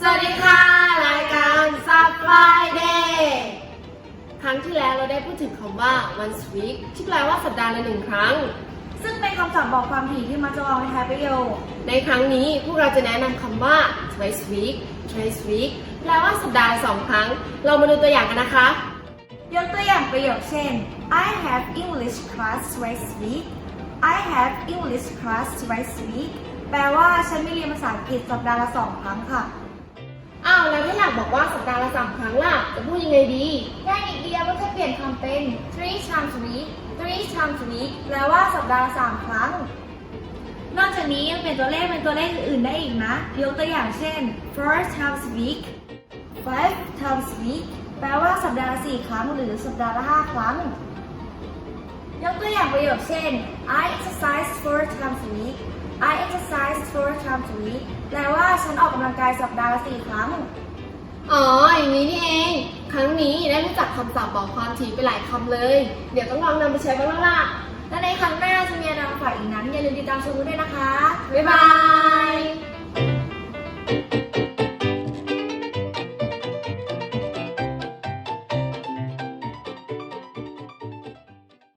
สวัสดีค่ะ รายการ Sub Friday ครั้งที่แล้วเราได้พูดถึงคำว่า once week ที่แปลว่าสัปดาห์ละหนึ่งครั้ง ซึ่งเป็นคำศัพท์บอกความถี่ที่มักจะวางในท้ายประโยค ในครั้งนี้พวกเราจะแนะนำคำว่า twice week twice week แปลว่าสัปดาห์สองครั้ง เรามาดูตัวอย่างกันนะคะ ยกตัวอย่างประโยคเช่น I have English class twice week I have English class twice week แปลว่าฉันไม่เรียนภาษาอังกฤษสัปดาห์ละสองครั้งค่ะ อ้าวแล้วถ้าอยากบอกว่าสัปดาห์ละสามครั้งล่ะ จะพูดยังไงดีง่ายนิดเดียวก็แค่เปลี่ยนคำเป็น three times a week three times a week แปลว่าสัปดาห์ละสามครั้ง นอกจากนี้ยังเป็นตัวเลขเป็นตัวเลขอื่นๆได้อีกนะ ยกตัวอย่างเช่น four times a week five times a week แปลว่าสัปดาห์ละสี่ครั้งหรือสัปดาห์ละห้าครั้ง ยกตัวอย่างประโยคเช่น I exercise four times a week I exercise four times a week แปลว่าฉันออกกำลังกายสัปดาห์ละสี่ครั้ง อ๋อ อย่างนี้นี่เอง ครั้งนี้ได้รู้จักคำศัพท์บอกความถี่ไปหลายคำเลย เดี๋ยวต้องลองนำไปใช้บ้างแล้วล่ะ และในครั้งหน้าจะมีอะไรมาฝากอีกนั้น อย่าลืมติดตามชมกันด้วยนะคะ บ๊ายบาย